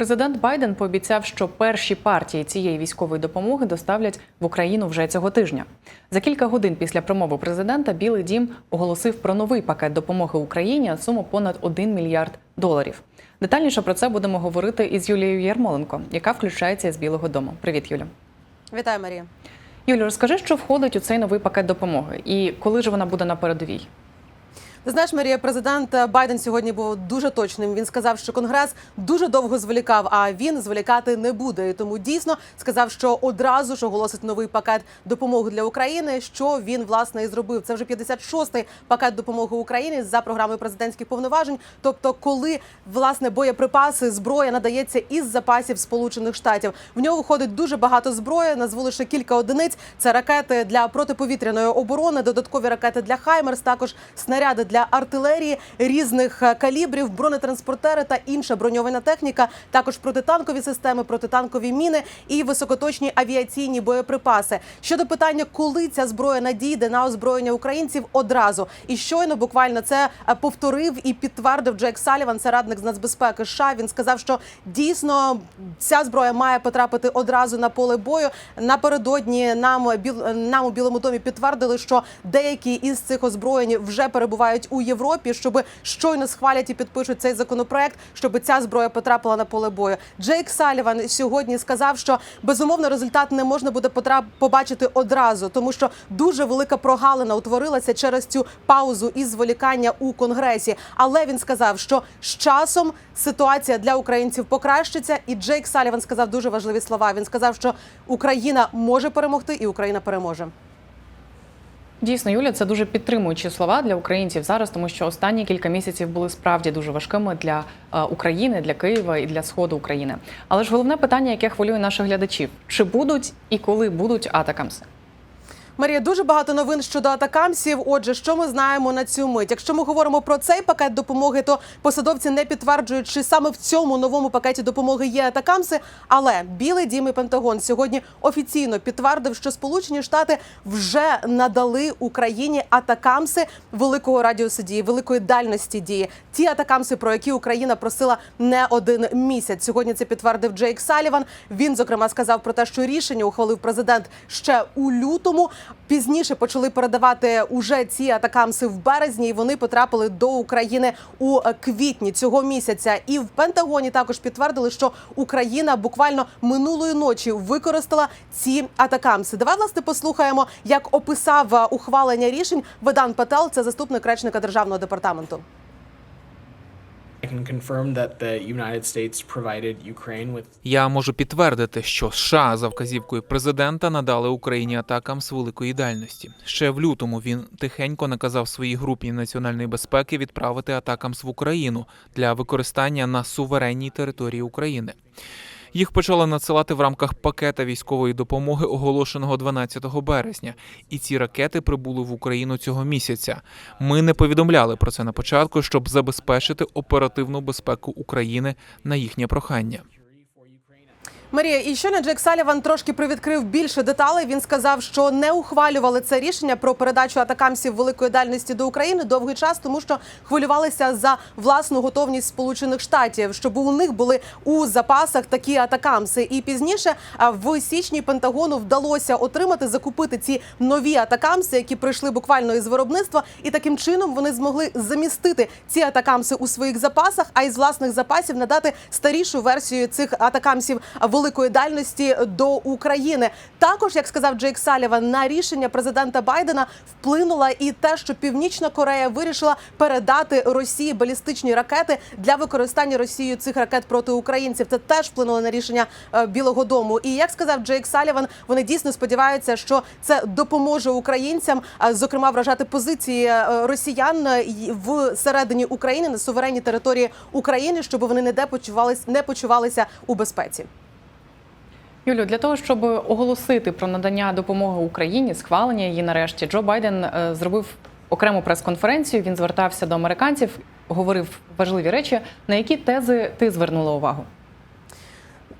Президент Байден пообіцяв, що перші партії цієї військової допомоги доставлять в Україну вже цього тижня. За кілька годин після промови президента Білий Дім оголосив про новий пакет допомоги Україні на суму понад 1 мільярд доларів. Детальніше про це будемо говорити із Юлією Ярмоленко, яка включається із Білого Дому. Привіт, Юля. Вітаю, Марія. Юлю, розкажи, що входить у цей новий пакет допомоги, і коли ж вона буде на передовій? Ти знаєш, Марія, президент Байден сьогодні був дуже точним. Він сказав, що конгрес дуже довго зволікав, а він зволікати не буде. І тому дійсно сказав, що одразу ж оголосить новий пакет допомоги для України. Що він власне і зробив. Це вже 56-й пакет допомоги Україні за програмою президентських повноважень. Тобто, коли власне боєприпаси, зброя надається із запасів Сполучених Штатів. В нього входить дуже багато зброї. Назву лише кілька одиниць. Це ракети для протиповітряної оборони, додаткові ракети для Хаймерс, також снаряди для артилерії різних е, калібрів, бронетранспортери та інша броньована техніка, також протитанкові системи, протитанкові міни і високоточні авіаційні боєприпаси. Щодо питання, коли ця зброя надійде на озброєння українців, одразу і щойно буквально це е, повторив і підтвердив Джек Саліван, це радник з нацбезпеки. США. Він сказав, що дійсно ця зброя має потрапити одразу на поле бою. Напередодні нам біл нам у Білому домі підтвердили, що деякі із цих озброєнь вже перебувають у Європі, щоб щойно схвалять і підпишуть цей законопроект, щоб ця зброя потрапила на поле бою. Джейк Саліван сьогодні сказав, що безумовно результат не можна буде побачити одразу, тому що дуже велика прогалина утворилася через цю паузу і зволікання у конгресі. Але він сказав, що з часом ситуація для українців покращиться. І Джейк Саліван сказав дуже важливі слова. Він сказав, що Україна може перемогти, і Україна переможе. Дійсно, Юля, це дуже підтримуючі слова для українців зараз, тому що останні кілька місяців були справді дуже важкими для е, України, для Києва і для сходу України. Але ж головне питання, яке хвилює наших глядачів: чи будуть і коли будуть атакамси? Марія, дуже багато новин щодо атакамсів. Отже, що ми знаємо на цю мить? Якщо ми говоримо про цей пакет допомоги, то посадовці не підтверджують, чи саме в цьому новому пакеті допомоги є атакамси. Але Білий Дім і Пентагон сьогодні офіційно підтвердив, що Сполучені Штати вже надали Україні атакамси великого радіусу дії, великої дальності дії. Ті атакамси, про які Україна просила не один місяць. Сьогодні це підтвердив Джейк Саліван. Він зокрема сказав про те, що рішення ухвалив президент ще у лютому. Пізніше почали передавати уже ці атакамси в березні, і вони потрапили до України у квітні цього місяця. І в Пентагоні також підтвердили, що Україна буквально минулої ночі використала ці атакамси. Давай власне послухаємо, як описав е, ухвалення рішень Ведан Пател, це заступник речника державного департаменту. Я можу підтвердити, що США за вказівкою президента надали Україні атакам з великої дальності. Ще в лютому він тихенько наказав своїй групі національної безпеки відправити атакам в Україну для використання на суверенній території України. Їх почали надсилати в рамках пакета військової допомоги, оголошеного 12 березня, і ці ракети прибули в Україну цього місяця. Ми не повідомляли про це на початку, щоб забезпечити оперативну безпеку України на їхнє прохання. Марія, і щойно Джек Саліван трошки привідкрив більше деталей. Він сказав, що не ухвалювали це рішення про передачу атакамсів великої дальності до України довгий час, тому що хвилювалися за власну готовність Сполучених Штатів, щоб у них були у запасах такі атакамси. І пізніше в січні Пентагону вдалося отримати закупити ці нові атакамси, які прийшли буквально із виробництва, і таким чином вони змогли замістити ці атакамси у своїх запасах, а із власних запасів надати старішу версію цих атакамсів великої дальності до України. Також, як сказав Джейк Саліван, на рішення президента Байдена вплинула і те, що Північна Корея вирішила передати Росії балістичні ракети для використання Росією цих ракет проти українців. Це теж вплинуло на рішення е, Білого Дому. І як сказав Джейк Саліван, вони дійсно сподіваються, що це допоможе українцям, е, зокрема вражати позиції е, росіян в середині України на суверенній території України, щоб вони ніде почувалися не почувалися у безпеці. Юлю, для того, щоб оголосити про надання допомоги Україні, схвалення її нарешті, Джо Байден е, зробив окрему прес-конференцію. Він звертався до американців, говорив важливі речі. На які тези ти звернула увагу?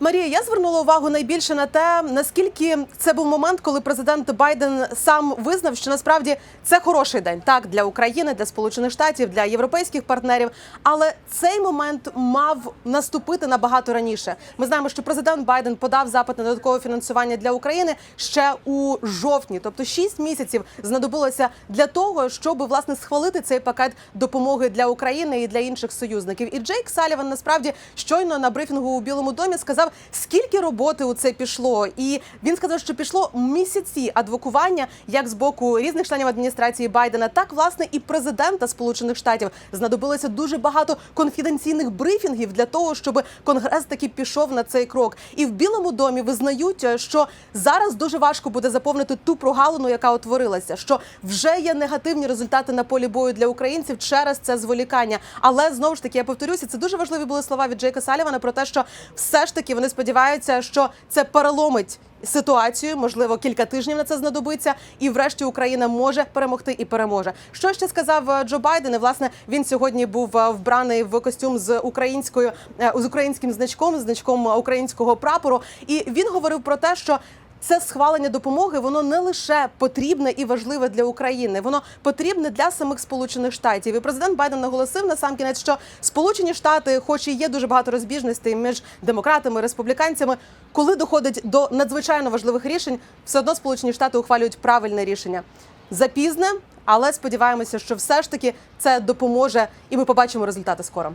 Марія, я звернула увагу найбільше на те, наскільки це був момент, коли президент Байден сам визнав, що насправді це хороший день так для України, для Сполучених Штатів, для європейських партнерів. Але цей момент мав наступити набагато раніше. Ми знаємо, що президент Байден подав запит на додаткове фінансування для України ще у жовтні, тобто 6 місяців знадобилося для того, щоб власне схвалити цей пакет допомоги для України і для інших союзників. І Джейк Саліван насправді щойно на брифінгу у Білому домі сказав, скільки роботи у це пішло. І він сказав, що пішло місяці адвокування як з боку різних членів адміністрації Байдена, так власне і президента Сполучених Штатів знадобилося дуже багато конфіденційних брифінгів для того, щоб конгрес таки пішов на цей крок. І в Білому домі визнають, що зараз дуже важко буде заповнити ту прогалину, яка утворилася, що вже є негативні результати на полі бою для українців через це зволікання. Але знову ж таки я повторюся, це дуже важливі були слова від Джейка Салівана про те, що все ж таки вони сподіваються, що це переломить. Ситуацію, можливо, кілька тижнів на це знадобиться, і врешті Україна може перемогти і переможе. Що ще сказав е, Джо Байден? І, власне, він сьогодні був е, вбраний в костюм з українською е, з українським значком, значком українського прапору. І він говорив про те, що це схвалення допомоги воно не лише потрібне і важливе для України, воно потрібне для самих Сполучених Штатів. І президент Байден наголосив на сам кінець, що Сполучені Штати, хоч і є дуже багато розбіжностей між демократами республіканцями, коли доходить до надзвичайно важливих рішень, все одно Сполучені Штати ухвалюють правильне рішення. Запізне, але сподіваємося, що все ж таки це допоможе, і ми побачимо результати скоро.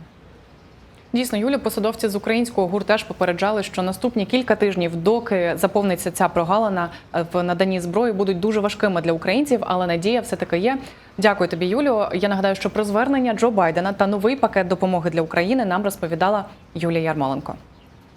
Дійсно, Юлі, посадовці з українського гур теж попереджали, що наступні кілька тижнів, доки заповниться ця прогалина в наданні зброї, будуть дуже важкими для українців, але надія все таки є. Дякую тобі, Юлю. Я нагадаю, що про звернення Джо Байдена та новий пакет допомоги для України нам розповідала Юлія Ярмоленко.